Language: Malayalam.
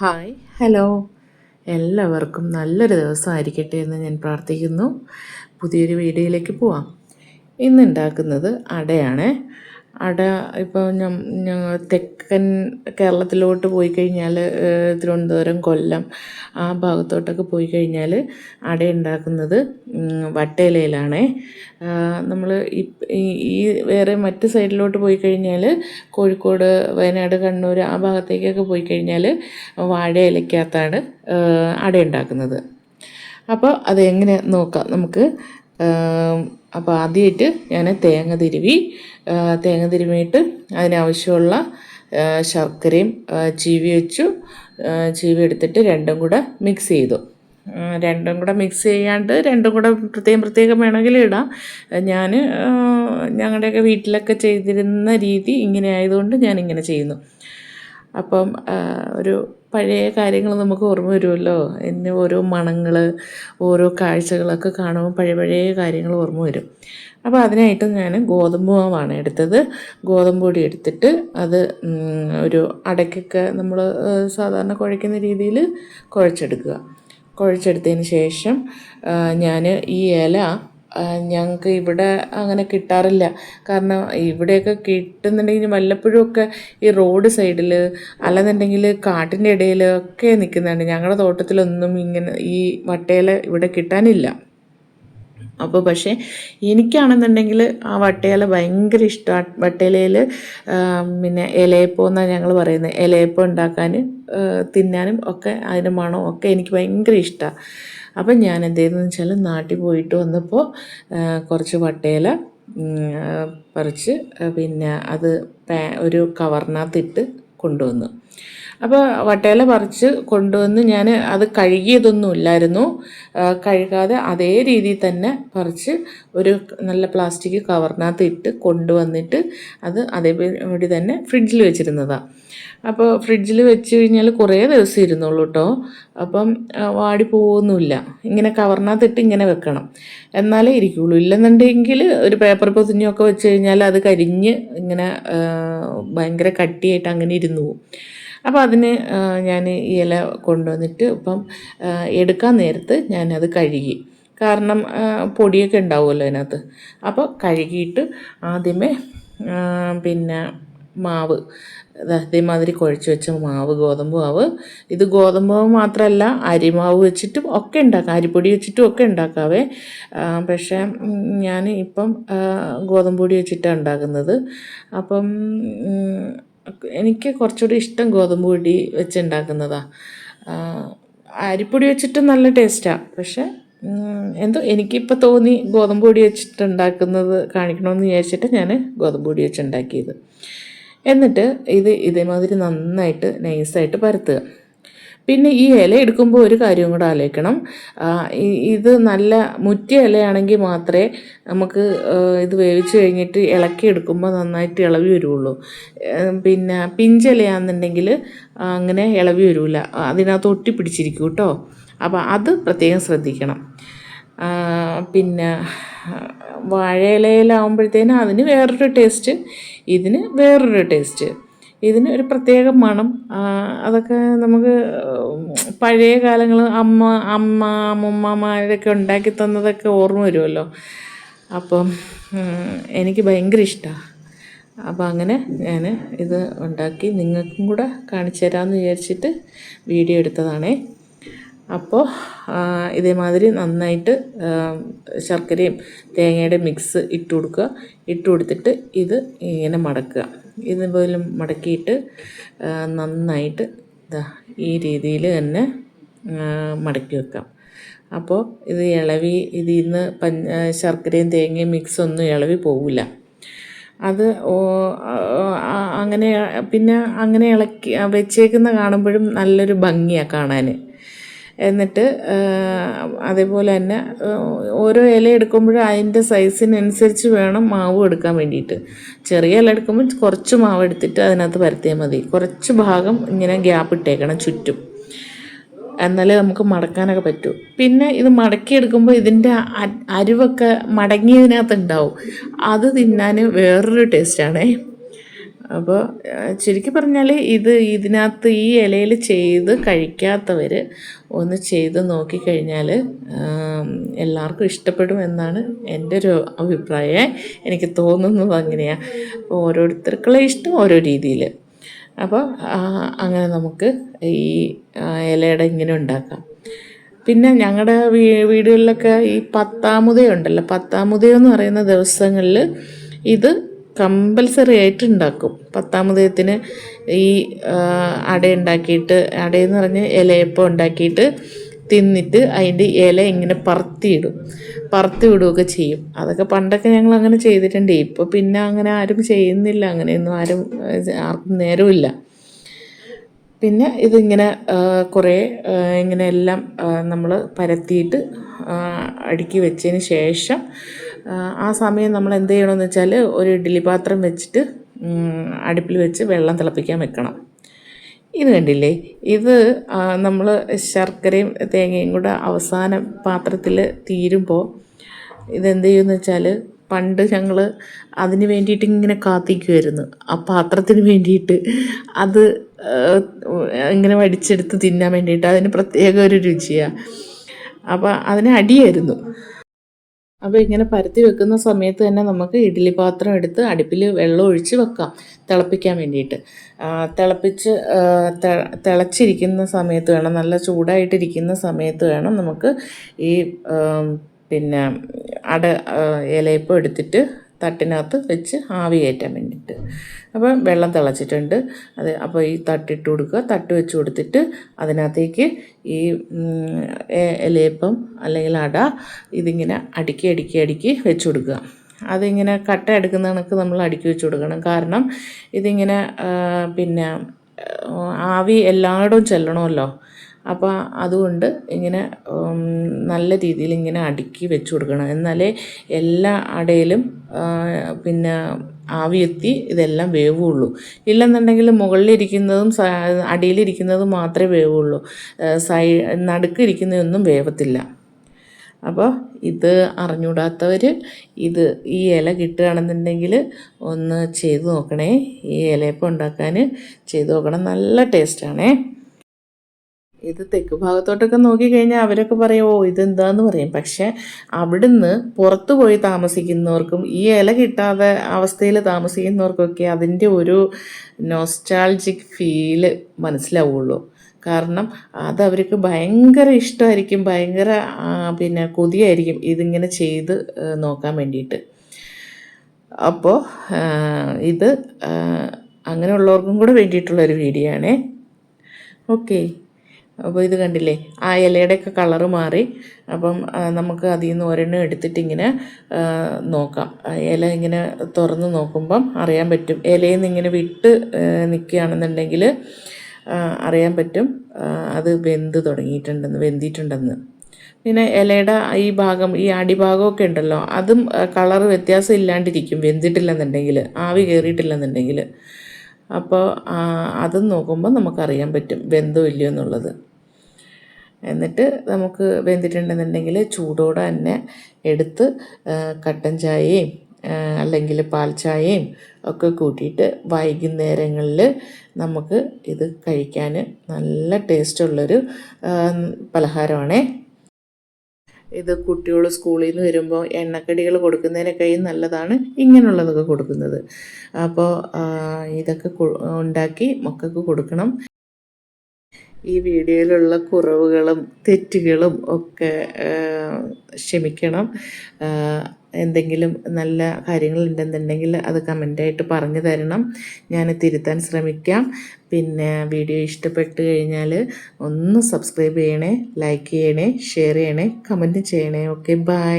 Hi hello. എല്ലാവർക്കും നല്ലൊരു ദിവസമായിരിക്കട്ടെ എന്ന് ഞാൻ പ്രാർത്ഥിക്കുന്നു. പുതിയൊരു വീഡിയോയിലേക്ക് പോവാം. ഇന്നുണ്ടാക്കുന്നത് അടയാണ്. അട ഇപ്പോൾ ഞങ്ങൾ തെക്കൻ കേരളത്തിലോട്ട് പോയി കഴിഞ്ഞാൽ തിരുവനന്തപുരം കൊല്ലം ആ ഭാഗത്തോട്ടൊക്കെ പോയി കഴിഞ്ഞാൽ അട ഉണ്ടാക്കുന്നത് വട്ടയിലയിലാണ് നമ്മൾ ഈ വേറെ മറ്റ് സൈഡിലോട്ട് പോയി കഴിഞ്ഞാൽ കോഴിക്കോട് വയനാട് കണ്ണൂർ ആ ഭാഗത്തേക്കൊക്കെ പോയി കഴിഞ്ഞാൽ വാഴ ഇലയ്ക്കകത്താണ് ഏഹ്, അട ഉണ്ടാക്കുന്നത് അപ്പോൾ അതെങ്ങനെ നോക്കാം നമുക്ക്. അപ്പോൾ ആദ്യമായിട്ട് ഞാൻ തേങ്ങ തിരുവി തേങ്ങ തിരുമിയിട്ട് അതിനാവശ്യമുള്ള ശർക്കരയും ചീവി വെച്ചു ചീവി എടുത്തിട്ട് രണ്ടും കൂടെ മിക്സ് ചെയ്തു. രണ്ടും കൂടെ മിക്സ് ചെയ്യാണ്ട് രണ്ടും കൂടെ പ്രത്യേകം പ്രത്യേകം വേണമെങ്കിൽ ഇടാം. ഞാൻ ഞങ്ങളുടെയൊക്കെ വീട്ടിലൊക്കെ ചെയ്തിരുന്ന രീതി ഇങ്ങനെ ആയതുകൊണ്ട് ഞാൻ ഇങ്ങനെ ചെയ്യുന്നു. അപ്പം ഒരു പഴയ കാര്യങ്ങൾ നമുക്ക് ഓർമ്മ വരുമല്ലോ. എന്നെ ഓരോ മണങ്ങൾ ഓരോ കാഴ്ചകളൊക്കെ കാണുമ്പോൾ പഴയ പഴയ കാര്യങ്ങൾ ഓർമ്മ വരും. അപ്പോൾ അതിനായിട്ട് ഞാൻ ഗോതമ്പ് മാവാണ് എടുത്തത്. ഗോതമ്പ് പൊടി എടുത്തിട്ട് അത് ഒരു അടയ്ക്കൊക്കെ നമ്മൾ സാധാരണ കുഴയ്ക്കുന്ന രീതിയിൽ കുഴച്ചെടുക്കുക. കുഴച്ചെടുത്തതിന് ശേഷം ഞാൻ ഈ ഇല ഞങ്ങൾക്ക് ഇവിടെ അങ്ങനെ കിട്ടാറില്ല. കാരണം ഇവിടെയൊക്കെ കിട്ടുന്നുണ്ടെങ്കിൽ വല്ലപ്പോഴും ഒക്കെ ഈ റോഡ് സൈഡിൽ അല്ലെന്നുണ്ടെങ്കിൽ കാട്ടിന്റെ ഇടയിലൊക്കെ നിൽക്കുന്നുണ്ട് ഞങ്ങളുടെ തോട്ടത്തിലൊന്നും ഇങ്ങനെ ഈ വട്ടയില ഇവിടെ കിട്ടാനില്ല. അപ്പോൾ പക്ഷേ എനിക്കാണെന്നുണ്ടെങ്കിൽ ആ വട്ടയില ഭയങ്കര ഇഷ്ടമാണ് വട്ടയിലയിൽ പിന്നെ ഇലയപ്പം എന്നാണ് ഞങ്ങൾ പറയുന്നത് ഇലയപ്പം ഉണ്ടാക്കാൻ തിന്നാനും ഒക്കെ അതിന്റെ മണവും ഒക്കെ എനിക്ക് ഭയങ്കര ഇഷ്ടമാണ് അപ്പം ഞാൻ എന്ത് ചെയ്തെന്ന് വെച്ചാൽ നാട്ടിൽ പോയിട്ട് വന്നപ്പോൾ കുറച്ച് വട്ടയില പറിച്ച് പിന്നെ അത് ഒരു കവറിനകത്തിട്ട് കൊണ്ടുവന്നു. അപ്പോൾ വട്ടയില പറിച്ച് കൊണ്ടുവന്ന് ഞാൻ അത് കഴുകിയതൊന്നും ഇല്ലായിരുന്നു. കഴുകാതെ അതേ രീതിയിൽ തന്നെ പറിച്ച് ഒരു നല്ല പ്ലാസ്റ്റിക് കവറിനകത്ത് ഇട്ട് കൊണ്ടുവന്നിട്ട് അത് അതേപടി തന്നെ ഫ്രിഡ്ജിൽ വെച്ചിരുന്നതാണ് അപ്പോൾ ഫ്രിഡ്ജിൽ വെച്ച് കഴിഞ്ഞാൽ കുറേ ദിവസം ഇരുന്നുള്ളൂ കേട്ടോ അപ്പം വാടി പോകുന്നില്ല ഇങ്ങനെ കവറിനകത്തിട്ട് ഇങ്ങനെ വെക്കണം. എന്നാലേ ഇരിക്കുള്ളൂ. ഇല്ലെന്നുണ്ടെങ്കിൽ ഒരു പേപ്പർ പൊതിഞ്ഞൊക്കെ വെച്ച് കഴിഞ്ഞാൽ അത് കരിഞ്ഞ് ഇങ്ങനെ ഭയങ്കര കട്ടിയായിട്ട് അങ്ങനെ ഇരുന്നു പോകും അപ്പോൾ അതിന് ഞാൻ ഈ ഇല കൊണ്ടുവന്നിട്ട് ഇപ്പം എടുക്കാൻ നേരത്ത് ഞാനത് കഴുകി. കാരണം പൊടിയൊക്കെ ഉണ്ടാവുമല്ലോ അതിനകത്ത്. അപ്പോൾ കഴുകിയിട്ട് ആദ്യമേ പിന്നെ മാവ് അതേമാതിരി കുഴച്ച് വെച്ച മാവ് ഗോതമ്പ് മാവ്. ഇത് ഗോതമ്പ് മാവ് മാത്രമല്ല അരിമാവ് വെച്ചിട്ടും ഒക്കെ ഉണ്ടാക്കാം. അരിപ്പൊടി വെച്ചിട്ടും ഒക്കെ ഉണ്ടാക്കാവേ. പക്ഷേ ഞാൻ ഇപ്പം ഗോതമ്പ് പൊടി വെച്ചിട്ടാണ് ഉണ്ടാക്കുന്നത്. അപ്പം എനിക്ക് കുറച്ചുകൂടി ഇഷ്ടം ഗോതമ്പ് പൊടി വെച്ചുണ്ടാക്കുന്നതാണ് അരിപ്പൊടി വെച്ചിട്ട് നല്ല ടേസ്റ്റാണ് പക്ഷെ എന്തോ എനിക്കിപ്പോൾ തോന്നി ഗോതമ്പ് പൊടി വെച്ചിട്ട് ഉണ്ടാക്കുന്നത് കാണിക്കണമെന്ന് വിചാരിച്ചിട്ട് ഞാൻ ഗോതമ്പ് പൊടി വെച്ച് ഉണ്ടാക്കിയത് എന്നിട്ട് ഇത് ഇതേമാതിരി നന്നായിട്ട് നൈസായിട്ട് പരത്തുക. പിന്നെ ഈ ഇല എടുക്കുമ്പോൾ ഒരു കാര്യവും കൂടെ ആലോചിക്കണം. ഇത് നല്ല മുറ്റിയ ഇലയാണെങ്കിൽ മാത്രമേ നമുക്ക് ഇത് വേവിച്ച് കഴിഞ്ഞിട്ട് ഇളക്കി എടുക്കുമ്പോൾ നന്നായിട്ട് ഇളവി വരുള്ളൂ. പിന്നെ പിഞ്ചിലയാണെന്നുണ്ടെങ്കിൽ അങ്ങനെ ഇളവി വരില്ല അതിനകത്ത് ഒട്ടിപ്പിടിച്ചിരിക്കും കേട്ടോ. അപ്പോൾ അത് പ്രത്യേകം ശ്രദ്ധിക്കണം. പിന്നെ വാഴയിലയിലാവുമ്പോഴത്തേനും അതിന് വേറൊരു ടേസ്റ്റ് ഇതിന് വേറൊരു ടേസ്റ്റ്. ഇതിന് ഒരു പ്രത്യേക മണം. അതൊക്കെ നമുക്ക് പഴയ കാലങ്ങൾ അമ്മ അമ്മ അമ്മമ്മമാരൊക്കെ ഉണ്ടാക്കി തന്നതൊക്കെ ഓർമ്മ വരുമല്ലോ. അപ്പം എനിക്ക് ഭയങ്കര ഇഷ്ടമാണ് അപ്പോൾ അങ്ങനെ ഞാൻ ഇത് ഉണ്ടാക്കി നിങ്ങൾക്കും കൂടെ കാണിച്ചു തരാമെന്ന് വിചാരിച്ചിട്ട് വീഡിയോ എടുത്തതാണേ. അപ്പോൾ ഇതേമാതിരി നന്നായിട്ട് ശർക്കരയും തേങ്ങയുടെ മിക്സ് ഇട്ട് കൊടുക്കുക. ഇട്ട് കൊടുത്തിട്ട് ഇത് ഇങ്ങനെ മടക്കുക. ഇതുപോലും മടക്കിയിട്ട് നന്നായിട്ട് ഇതാ ഈ രീതിയിൽ തന്നെ മടക്കി വെക്കാം. അപ്പോൾ ഇത് ഇളവി ഇതിൽ നിന്ന് പഞ്ഞ ശർക്കരയും തേങ്ങയും മിക്സ് ഒന്നും ഇളവി പോവില്ല. അത് അങ്ങനെ പിന്നെ അങ്ങനെ ഇളക്കി വെച്ചേക്കുന്ന കാണുമ്പോഴും നല്ലൊരു ഭംഗിയാണ് കാണാൻ എന്നിട്ട് അതേപോലെ തന്നെ ഓരോ ഇല എടുക്കുമ്പോഴും അതിന്റെ സൈസിനനുസരിച്ച് വേണം മാവ് എടുക്കാൻ വേണ്ടിയിട്ട്. ചെറിയ ഇല എടുക്കുമ്പോൾ കുറച്ച് മാവ് എടുത്തിട്ട് അതിനകത്ത് പരത്തിയാൽ മതി. കുറച്ച് ഭാഗം ഇങ്ങനെ ഗ്യാപ്പ് ഇട്ടേക്കണം ചുറ്റും. എന്നാലേ നമുക്ക് മടക്കാനൊക്കെ പറ്റൂ. പിന്നെ ഇത് മടക്കിയെടുക്കുമ്പോൾ ഇതിന്റെ അരിവൊക്കെ മടങ്ങിയതിനകത്ത് ഉണ്ടാവും. അത് തിന്നാൻ വേറൊരു ടേസ്റ്റാണേ അപ്പോൾ ശരിക്കും പറഞ്ഞാൽ ഇത് ഇതിനകത്ത് ഈ ഇലയിൽ ചെയ്ത് കഴിക്കാത്തവർ ഒന്ന് ചെയ്ത് നോക്കിക്കഴിഞ്ഞാൽ എല്ലാവർക്കും ഇഷ്ടപ്പെടും എന്നാണ് എന്റെ ഒരു അഭിപ്രായം എനിക്ക് തോന്നുന്നത് അങ്ങനെയാണ് അപ്പോൾ ഓരോരുത്തർക്കുള്ള ഇഷ്ടം ഓരോ രീതിയിൽ അപ്പോൾ അങ്ങനെ നമുക്ക് ഈ ഇലയുടെ ഇങ്ങനെ ഉണ്ടാക്കാം. പിന്നെ ഞങ്ങളുടെ വീ വീടുകളിലൊക്കെ ഈ പത്താമുതയുണ്ടല്ലോ പത്താമുതയെന്ന് പറയുന്ന ദിവസങ്ങളിൽ ഇത് കമ്പൽസറി ആയിട്ട് ഉണ്ടാക്കും. പത്താമുദയത്തിന് ഈ അട ഉണ്ടാക്കിയിട്ട് അടയെന്ന് പറഞ്ഞ് ഇലയപ്പം ഉണ്ടാക്കിയിട്ട് തിന്നിട്ട് അതിന്റെ ഇല ഇങ്ങനെ പറത്തിയിടും. പറത്തി വിടുകയൊക്കെ ചെയ്യും. അതൊക്കെ പണ്ടൊക്കെ ഞങ്ങൾ അങ്ങനെ ചെയ്തിട്ടുണ്ട്. ഇപ്പോൾ പിന്നെ അങ്ങനെ ആരും ചെയ്യുന്നില്ല. അങ്ങനെയൊന്നും ആരും ആർക്കും നേരമില്ല. പിന്നെ ഇതിങ്ങനെ കുറേ ഇങ്ങനെയെല്ലാം നമ്മൾ പരത്തിയിട്ട് അടുക്കി വെച്ചതിന് ശേഷം ആ, സമയം നമ്മൾ എന്ത് ചെയ്യണമെന്ന് വെച്ചാൽ ഒരു ഇഡ്ഡലി പാത്രം വെച്ചിട്ട് അടുപ്പിൽ വെച്ച് വെള്ളം തിളപ്പിക്കാൻ വെക്കണം. ഇത് കണ്ടില്ലേ? ഇത് നമ്മൾ ശർക്കരയും തേങ്ങയും കൂടെ അവസാന പാത്രത്തിൽ തീരുമ്പോൾ ഇതെന്ത് ചെയ്യുമെന്ന് വെച്ചാൽ പണ്ട് ഞങ്ങൾ അതിന് വേണ്ടിയിട്ട് ഇങ്ങനെ കാത്തിക്കുമായിരുന്നു ആ പാത്രത്തിന് വേണ്ടിയിട്ട് അത് ഇങ്ങനെ വടിച്ചെടുത്ത് തിന്നാൻ വേണ്ടിയിട്ട് അതിന് പ്രത്യേക ഒരു രുചിയാണ് അപ്പോൾ അതിന് അടിയായിരുന്നു. അപ്പോൾ ഇങ്ങനെ പരത്തി വെക്കുന്ന സമയത്ത് തന്നെ നമുക്ക് ഇഡ്ഡലി പാത്രം എടുത്ത് അടുപ്പിൽ വെള്ളം ഒഴിച്ച് വെക്കാം തിളപ്പിക്കാൻ വേണ്ടിയിട്ട്. തിളപ്പിച്ച് തിളച്ചിരിക്കുന്ന സമയത്ത് വേണം നല്ല ചൂടായിട്ടിരിക്കുന്ന സമയത്ത് വേണം നമുക്ക് ഈ പിന്നെ അട ഇലയപ്പം എടുത്തിട്ട് തട്ടിനകത്ത് വെച്ച് ആവി കയറ്റാൻ വേണ്ടിയിട്ട്. അപ്പം വെള്ളം തിളച്ചിട്ടുണ്ട്. അത് അപ്പോൾ ഈ തട്ടിട്ട് കൊടുക്കുക. തട്ട് വെച്ച് കൊടുത്തിട്ട് അതിനകത്തേക്ക് ഈ ഇലയപ്പം അല്ലെങ്കിൽ അട ഇതിങ്ങനെ അടുക്കി അടുക്കി അടുക്കി വെച്ച് കൊടുക്കുക. അതിങ്ങനെ കട്ട എടുക്കുന്ന കണക്ക് നമ്മൾ അടുക്കി വെച്ച് കൊടുക്കണം. കാരണം ഇതിങ്ങനെ പിന്നെ ആവി എല്ലായിടവും ചെല്ലണമല്ലോ. അപ്പോൾ അതുകൊണ്ട് ഇങ്ങനെ നല്ല രീതിയിൽ ഇങ്ങനെ അടുക്കി വെച്ച് കൊടുക്കണം. എന്നാലേ എല്ലാ അടയിലും പിന്നെ ആവിയെത്തി ഇതെല്ലാം വേവുള്ളൂ. ഇല്ലെന്നുണ്ടെങ്കിൽ മുകളിലിരിക്കുന്നതും അടിയിലിരിക്കുന്നതും മാത്രമേ വേവുള്ളൂ. സൈ നടുക്കിരിക്കുന്നതൊന്നും വേവത്തില്ല. അപ്പോൾ ഇത് അറിഞ്ഞൂടാത്തവർ ഇത് ഈ ഇല കിട്ടുകയാണെന്നുണ്ടെങ്കിൽ ഒന്ന് ചെയ്ത് നോക്കണേ. ഈ ഇലയപ്പം ഉണ്ടാക്കാൻ ചെയ്ത് നോക്കണം. നല്ല ടേസ്റ്റാണേ. ഇത് തെക്ക് ഭാഗത്തോട്ടൊക്കെ നോക്കിക്കഴിഞ്ഞാൽ അവരൊക്കെ പറയും ഓ ഇതെന്താന്ന് പറയും. പക്ഷെ അവിടുന്ന് പുറത്തു പോയി താമസിക്കുന്നവർക്കും ഈ ഇല കിട്ടാതെ അവസ്ഥയിൽ താമസിക്കുന്നവർക്കൊക്കെ അതിന്റെ ഒരു നോസ്റ്റാൾജിക് ഫീൽ മനസ്സിലാവുള്ളൂ. കാരണം അത് അവർക്ക് ഭയങ്കര ഇഷ്ടമായിരിക്കും ഭയങ്കര പിന്നെ കൊതിയായിരിക്കും ഇതിങ്ങനെ ചെയ്ത് നോക്കാൻ വേണ്ടിയിട്ട്. അപ്പോൾ ഇത് അങ്ങനെയുള്ളവർക്കും കൂടെ വേണ്ടിയിട്ടുള്ളൊരു വീഡിയോ ആണേ. ഓക്കെ. അപ്പോൾ ഇത് കണ്ടില്ലേ? ആ ഇലയുടെയൊക്കെ കളറ് മാറി. അപ്പം നമുക്ക് അതിൽ നിന്ന് ഒരെണ്ണം എടുത്തിട്ട് ഇങ്ങനെ നോക്കാം. ഇല ഇങ്ങനെ തുറന്ന് നോക്കുമ്പം അറിയാൻ പറ്റും. ഇലയിൽ നിന്ന് ഇങ്ങനെ വിട്ട് നിൽക്കുകയാണെന്നുണ്ടെങ്കിൽ അറിയാൻ പറ്റും അത് വെന്ത് തുടങ്ങിയിട്ടുണ്ടെന്ന് വെന്തിയിട്ടുണ്ടെന്ന് പിന്നെ ഇലയുടെ ഈ ഭാഗം ഈ അടിഭാഗമൊക്കെ ഉണ്ടല്ലോ അതും കളറ് വ്യത്യാസം ഇല്ലാണ്ടിരിക്കും. വെന്തിട്ടില്ലെന്നുണ്ടെങ്കിൽ ആവി കയറിയിട്ടില്ലെന്നുണ്ടെങ്കിൽ. അപ്പോൾ അത് നോക്കുമ്പോൾ നമുക്കറിയാൻ പറ്റും വെന്തോ ഇല്ലയോ എന്നുള്ളത്. എന്നിട്ട് നമുക്ക് വെന്തിട്ടുണ്ടെന്നുണ്ടെങ്കിൽ ചൂടോടെ തന്നെ എടുത്ത് കട്ടൻ ചായയും അല്ലെങ്കിൽ പാൽ ചായയും ഒക്കെ കൂട്ടിയിട്ട് വൈകുന്നേരങ്ങളിൽ നമുക്ക് ഇത് കഴിക്കാൻ നല്ല ടേസ്റ്റുള്ളൊരു പലഹാരമാണേ. ഇത് കുട്ടികൾ സ്കൂളിൽ നിന്ന് വരുമ്പോൾ എണ്ണക്കടികൾ കൊടുക്കുന്നതിനൊക്കെയും നല്ലതാണ് ഇങ്ങനെയുള്ളതൊക്കെ കൊടുക്കുന്നത്. അപ്പോൾ ഇതൊക്കെ ഉണ്ടാക്കി മക്കൾക്ക് കൊടുക്കണം. ഈ വീഡിയോയിലുള്ള കുറവുകളും തെറ്റുകളും ഒക്കെ ക്ഷമിക്കണം. എന്തെങ്കിലും നല്ല കാര്യങ്ങളുണ്ടെന്നുണ്ടെങ്കിൽ അത് കമന്റായിട്ട് പറഞ്ഞു തരണം. ഞാൻ തിരുത്താൻ ശ്രമിക്കാം. പിന്നെ വീഡിയോ ഇഷ്ടപ്പെട്ട് കഴിഞ്ഞാൽ ഒന്ന് സബ്സ്ക്രൈബ് ചെയ്യണേ ലൈക്ക് ചെയ്യണേ ഷെയർ ചെയ്യണേ കമന്റ് ചെയ്യണേ. Okay bye